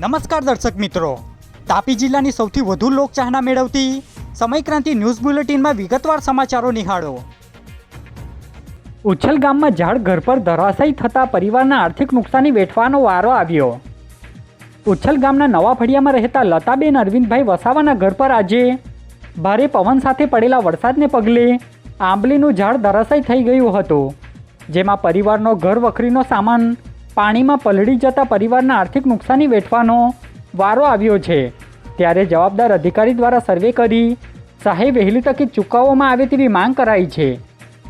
નમસ્કાર દર્શક મિત્રો. તાપી જિલ્લાની સૌથી વધુ લોકચાહના મેળવતી સમયક્રાંતિ ન્યૂઝ બુલેટિનમાં વિગતવાર સમાચારો નિહાળો. ઉછલ ગામમાં ઝાડ ઘર પર ધરાશાયી થતા પરિવારના આર્થિક નુકસાની વેઠવાનો વારો આવ્યો. ઉચ્છલ ગામના નવા ફળિયામાં રહેતા લતાબેન અરવિંદભાઈ વસાવાના ઘર પર આજે ભારે પવન સાથે પડેલા વરસાદને પગલે આંબલીનું ઝાડ ધરાશાયી થઈ ગયું હતું. જેમાં પરિવારનો ઘર વખરીનો સામાન પાણીમાં પલળી જતા પરિવારના આર્થિક નુકસાની વેઠવાનો વારો આવ્યો છે. ત્યારે જવાબદાર અધિકારી દ્વારા સર્વે કરી સહાય વહેલી તકે ચૂકવવામાં આવે તેવી માંગ કરાઈ છે,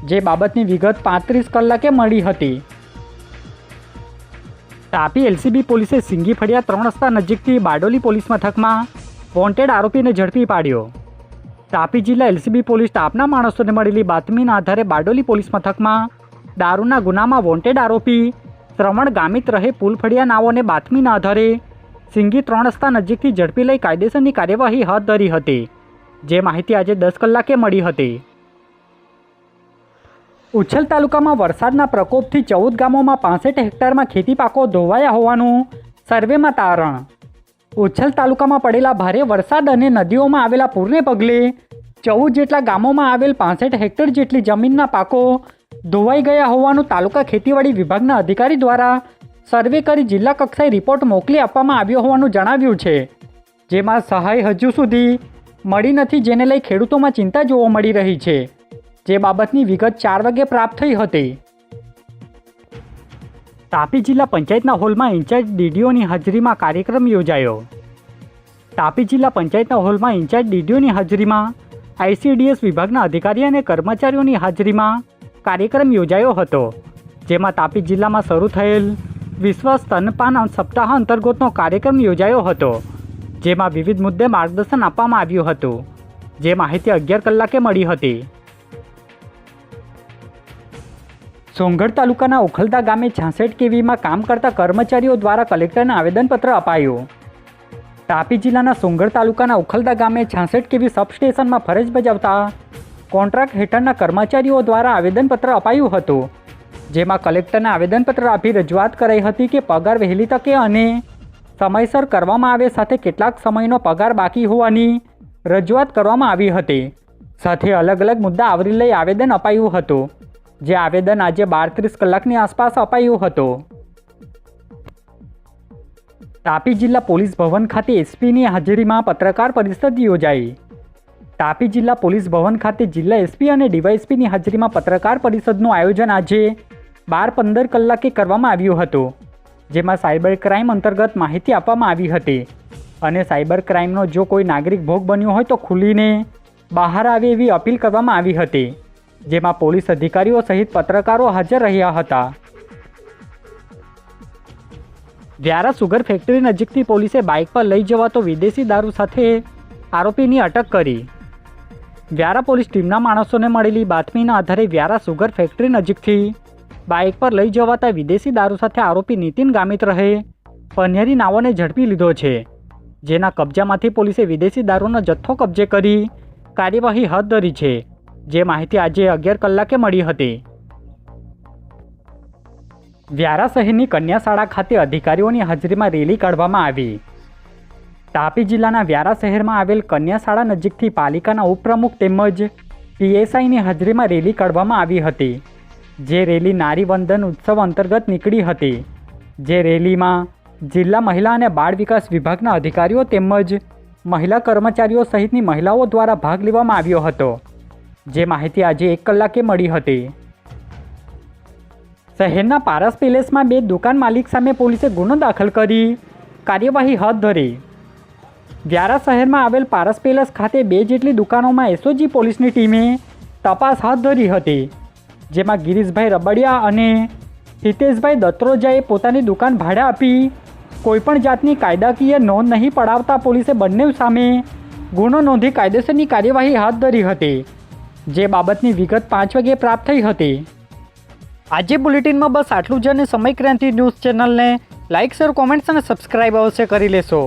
જે બાબતની વિગત પાંત્રીસ કલાકે મળી હતી. તાપી એલસીબી પોલીસે સિંગી ફળિયા ત્રણ રસ્તા નજીકથી બારડોલી પોલીસ મથકમાં વોન્ટેડ આરોપીને ઝડપી પાડ્યો. તાપી જિલ્લા એલસીબી પોલીસ સ્ટાફના માણસોને મળેલી બાતમીના આધારે બારડોલી પોલીસ મથકમાં દારૂના ગુનામાં વોન્ટેડ આરોપી શ્રવણ ગામિત રહે પુલફળિયા નાઓને બાતમીના આધારે. સિંગી ત્રણ રસ્તા નજીકથી ઝડપી લઈ કાયદેસરની કાર્યવાહી હાથ ધરી હતી. જે માહિતી આજે દસ કલાકે મળી હતી. ઉચ્છલ તાલુકામાં વરસાદના પ્રકોપથી ચૌદ ગામોમાં પાસઠ હેક્ટરમાં ખેતી પાકો ધોવાયા હોવાનું સર્વેમાં તારણ. ઉચ્છલ તાલુકામાં પડેલા ભારે વરસાદ અને નદીઓમાં આવેલા પૂરને પગલે ચૌદ જેટલા ગામોમાં આવેલ પાસઠ હેક્ટર જેટલી જમીનના પાકો ધોવાઈ ગયા હોવાનું તાલુકા ખેતીવાડી વિભાગના અધિકારી દ્વારા સર્વે કરી જિલ્લા કક્ષાએ રિપોર્ટ મોકલી આપવામાં આવ્યો હોવાનું જણાવ્યું છે. જેમાં સહાય હજુ સુધી મળી નથી જેને લઈ ખેડૂતોમાં ચિંતા જોવા મળી રહી છે. જે બાબતની વિગત ચાર વાગે પ્રાપ્ત થઈ હતી. તાપી જિલ્લા પંચાયતના હોલમાં ઇન્ચાર્જ ડીડીઓની હાજરીમાં કાર્યક્રમ યોજાયો. તાપી જિલ્લા પંચાયતના હોલમાં ઇન્ચાર્જ ડીડીઓની હાજરીમાં આઈસીડીએસ વિભાગના અધિકારી અને કર્મચારીઓની હાજરીમાં કાર્યક્રમ યોજાયો હતો, જેમાં તાપી જિલ્લામાં શરૂ થયેલ વિશ્વ સ્તનપાન સપ્તાહ અંતર્ગતનો કાર્યક્રમ યોજાયો હતો, જેમાં વિવિધ મુદ્દે માર્ગદર્શન આપવામાં આવ્યું હતું, જે માહિતી અગિયાર કલાકે મળી હતી. સોનગઢ તાલુકાના ઉખલદા ગામે છાસઠ કેવીમાં કામ કરતા કર્મચારીઓ દ્વારા કલેક્ટરને આવેદનપત્ર અપાયું. તાપી જિલ્લાના સોનગઢ તાલુકાના ઉખલદા ગામે છાસઠ કેવી સબસ્ટેશનમાં ફરજ બજાવતા કોન્ટ્રાક્ટ હેઠળના કર્મચારીઓ દ્વારા આવેદનપત્ર અપાયું હતું, જેમાં કલેક્ટરને આવેદનપત્ર આપી રજૂઆત કરાઈ હતી કે પગાર વહેલી તકે અને સમયસર કરવામાં આવે સાથે કેટલાક સમયનો પગાર બાકી હોવાની રજૂઆત કરવામાં આવી હતી. સાથે અલગ અલગ મુદ્દા આવરી લઈ આવેદન અપાયું હતું, જે આવેદન આજે બાર ત્રીસ કલાકની આસપાસ અપાયું હતું. તાપી જિલ્લા પોલીસ ભવન ખાતે એસપીની હાજરીમાં પત્રકાર પરિષદ યોજાઈ. તાપી જિલ્લા પોલીસ ભવન ખાતે જિલ્લા એસપી અને ડીવાયએસપીની હાજરીમાં પત્રકાર પરિષદનું આયોજન આજે બાર પંદર કલાકે કરવામાં આવ્યું હતું, જેમાં સાયબર ક્રાઇમ અંતર્ગત માહિતી આપવામાં આવી હતી. અને સાયબર ક્રાઇમનો જો કોઈ નાગરિક ભોગ બન્યો હોય તો ખુલીને બહાર આવે એવી અપીલ કરવામાં આવી હતી, જેમાં પોલીસ અધિકારીઓ સહિત પત્રકારો હાજર રહ્યા હતા. વ્યારા સુગર ફેક્ટરી નજીકથી પોલીસે બાઇક પર લઈ જવાતો વિદેશી દારૂ સાથે આરોપીની અટક કરી. વ્યારા પોલીસ ટીમના માણસોને મળેલી બાતમીના આધારે વ્યારા સુગર ફેક્ટરી નજીકથી બાઇક પર લઈ જવાતા વિદેશી દારૂ સાથે આરોપી નીતિન ગામિત રહે પન્યારી નાવોને ઝડપી લીધો છે. જેના કબજામાંથી પોલીસે વિદેશી દારૂનો જથ્થો કબજે કરી કાર્યવાહી હાથ ધરી છે. જે માહિતી આજે અગિયાર કલાકે મળી હતી. વ્યારા શહેરની કન્યા શાળા ખાતે અધિકારીઓની હાજરીમાં રેલી કાઢવામાં આવી. તાપી જિલ્લાના વ્યારા શહેરમાં આવેલ કન્યા શાળા નજીકથી પાલિકાના ઉપપ્રમુખ તેમજ પીએસઆઈની હાજરીમાં રેલી કાઢવામાં આવી હતી, જે રેલી નારી વંદન ઉત્સવ અંતર્ગત નીકળી હતી. જે રેલીમાં જિલ્લા મહિલા અને બાળ વિકાસ વિભાગના અધિકારીઓ તેમજ મહિલા કર્મચારીઓ સહિતની મહિલાઓ દ્વારા ભાગ લેવામાં આવ્યો હતો. જે માહિતી આજે એક કલાકે મળી હતી. શહેરના પારસ પેલેસમાં બે દુકાન માલિક સામે પોલીસે ગુનો દાખલ કરી કાર્યવાહી હાથ ધરી. વ્યારા શહેરમાં આવેલ પારસ પેલેસ ખાતે બે જેટલી દુકાનોમાં એસઓજી પોલીસની ટીમે તપાસ હાથ ધરી હતી, જેમાં ગિરીશભાઈ રબડિયા અને હિતેશભાઈ દત્રોજાએ પોતાની દુકાન ભાડે આપી કોઈપણ જાતની કાયદાકીય નોંધ નહીં પડાવતા પોલીસે બંને સામે ગુનો નોંધી કાયદેસરની કાર્યવાહી હાથ ધરી હતી, જે બાબતની વિગત પાંચ વાગે પ્રાપ્ત થઈ હતી. આજે બુલેટિનમાં બસ આટલું જ અને સમય ક્રાંતિ ન્યૂઝ ચેનલને લાઇક, શેર, કોમેન્ટ્સ અને સબસ્ક્રાઇબ અવશ્ય કરી લેશો.